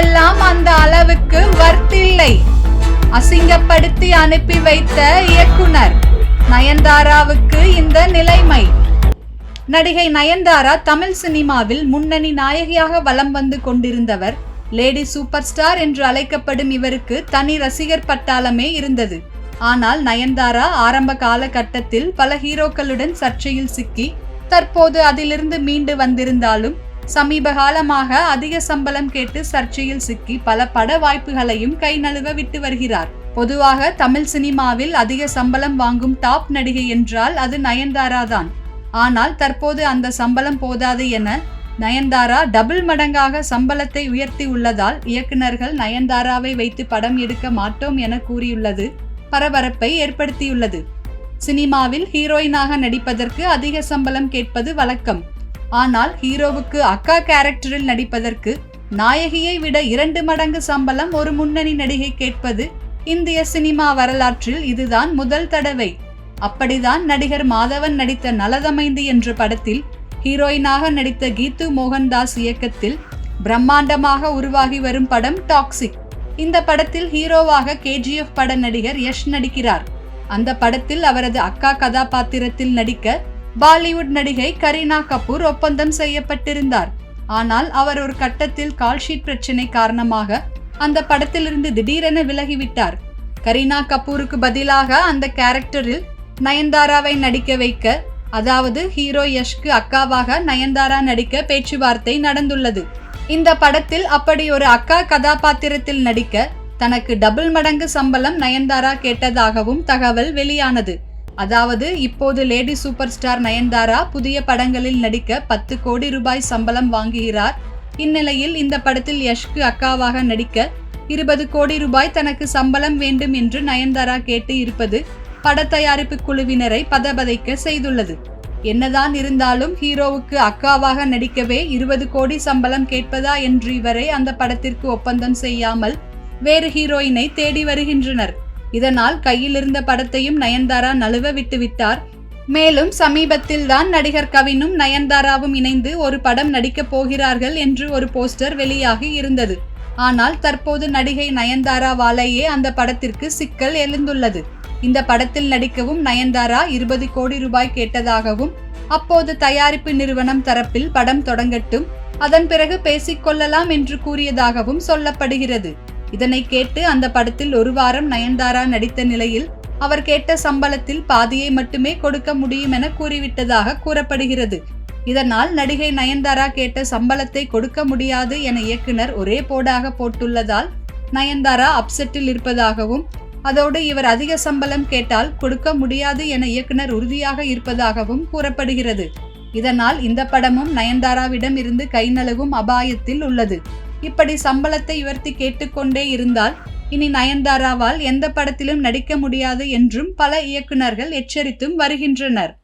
எல்லாம் அந்த அளவுக்கு வர்த்தில்லை. அசிங்கப்படுத்தி அனுப்பி வைத்த இயக்குனர் நயன்தாராவுக்கு இந்த நிலைமை. நடிகை நயன்தாரா தமிழ் சினிமாவில் முன்னணி நாயகியாக வலம் வந்து கொண்டிருந்தவர். லேடி சூப்பர் ஸ்டார் என்று அழைக்கப்படும் இவருக்கு தனி ரசிகர் பட்டாளமே இருந்தது. ஆனால் நயன்தாரா ஆரம்ப காலகட்டத்தில் பல ஹீரோக்களுடன் சர்ச்சையில் சிக்கி தற்போது அதிலிருந்து மீண்டு வந்திருந்தாலும் சமீப காலமாக அதிக சம்பளம் கேட்டு சர்ச்சையில் சிக்கி பல பட வாய்ப்புகளையும் கை நழுவ விட்டு வருகிறார். பொதுவாக தமிழ் சினிமாவில் அதிக சம்பளம் வாங்கும் டாப் நடிகை என்றால் அது நயன்தாரா தான். ஆனால் தற்போது அந்த சம்பளம் போதாது என நயன்தாரா டபுள் மடங்காக சம்பளத்தை உயர்த்தி உள்ளதால் இயக்குநர்கள் நயன்தாராவை வைத்து படம் எடுக்க மாட்டோம் என கூறியுள்ளது பரபரப்பை ஏற்படுத்தியுள்ளது. சினிமாவில் ஹீரோயினாக நடிப்பதற்கு அதிக சம்பளம் கேட்பது வழக்கம். ஆனால் ஹீரோவுக்கு அக்கா கேரக்டரில் நடிப்பதற்கு நாயகியை விட இரண்டு மடங்கு சம்பளம் ஒரு முன்னணி நடிகை கேட்பது இந்திய சினிமா வரலாற்றில் இதுதான் முதல் தடவை. அப்படிதான் நடிகர் மாதவன் நடித்த நலதமைந்து என்ற படத்தில் ஹீரோயினாக நடித்த கீத்து மோகன்தாஸ் இயக்கத்தில் பிரம்மாண்டமாக உருவாகி வரும் படம் டாக்ஸிக். இந்த படத்தில் ஹீரோவாக கேஜிஎஃப் பட நடிகர் யஷ் நடிக்கிறார். அந்த படத்தில் அவரது அக்கா கதாபாத்திரத்தில் நடிக்க பாலிவுட் நடிகை கரீனா கபூர் ஒப்பந்தம் செய்யப்பட்டிருந்தார். ஆனால் அவர் ஒரு கட்டத்தில் கால்ஷீட் பிரச்சினை காரணமாக அந்த படத்திலிருந்து திடீரென விலகிவிட்டார். கரீனா கபூருக்கு பதிலாக அந்த கேரக்டரில் நயன்தாராவை நடிக்க வைக்க அதாவது ஹீரோ யஷ்க்கு அக்காவாக நயன்தாரா நடிக்க பேச்சுவார்த்தை நடந்துள்ளது. இந்த படத்தில் அப்படி ஒரு அக்கா கதாபாத்திரத்தில் நடிக்க தனக்கு டபுள் மடங்கு சம்பளம் நயன்தாரா கேட்டதாகவும் தகவல் வெளியானது. அதாவது இப்போது லேடி சூப்பர் ஸ்டார் நயன்தாரா புதிய படங்களில் நடிக்க பத்து கோடி ரூபாய் சம்பளம் வாங்குகிறார். இந்நிலையில் இந்த படத்தில் யஷ்க்கு அக்காவாக நடிக்க இருபது கோடி ரூபாய் தனக்கு சம்பளம் வேண்டும் என்று நயன்தாரா கேட்டு இருப்பது பட தயாரிப்பு குழுவினரை பதபதைக்க செய்துள்ளது. என்னதான் இருந்தாலும் ஹீரோவுக்கு அக்காவாக நடிக்கவே இருபது கோடி சம்பளம் கேட்பதா என்று இவரை அந்த படத்திற்கு ஒப்பந்தம் செய்யாமல் வேறு ஹீரோயினை தேடி வருகின்றனர். இதனால் கையிலிருந்த படத்தையும் நயன்தாரா நழுவ விட்டுவிட்டார். மேலும் சமீபத்தில் தான் நடிகர் கவினும் நயன்தாராவும் இணைந்து ஒரு படம் நடிக்கப் போகிறார்கள் என்று ஒரு போஸ்டர் வெளியாகி இருந்தது. ஆனால் தற்போது நடிகை நயன்தாராவாலேயே அந்த படத்திற்கு சிக்கல் எழுந்துள்ளது. இந்த படத்தில் நடிக்கவும் நயன்தாரா இருபது கோடி ரூபாய் கேட்டதாகவும் அப்போது தயாரிப்பு நிறுவனம் தரப்பில் படம் தொடங்கட்டும் அதன் பிறகு பேசிக்கொள்ளலாம் என்று கூறியதாகவும் சொல்லப்படுகிறது. இதனை கேட்டு அந்த படத்தில் ஒரு வாரம் நயன்தாரா நடித்த நிலையில் அவர் கேட்ட சம்பளத்தில் பாதியை மட்டுமே கொடுக்க முடியும் என கூறிவிட்டதாக கூறப்படுகிறது. இதனால் நடிகை நயன்தாரா கேட்ட சம்பளத்தை கொடுக்க முடியாது என இயக்குனர் ஒரே போடாக போட்டுள்ளதால் நயன்தாரா அப்செட்டில் இருப்பதாகவும் அதோடு இவர் அதிக சம்பளம் கேட்டால் கொடுக்க முடியாது என இயக்குனர் உறுதியாக இருப்பதாகவும் கூறப்படுகிறது. இதனால் இந்த படமும் நயன்தாராவிடம் இருந்து கை நழுவும் அபாயத்தில் உள்ளது. இப்படி சம்பளத்தை உயர்த்தி கேட்டுக்கொண்டே இருந்தால் இனி நயன்தாராவால் எந்த படத்திலும் நடிக்க முடியாது என்றும் பல இயக்குனர்கள் எச்சரித்தும் வருகின்றனர்.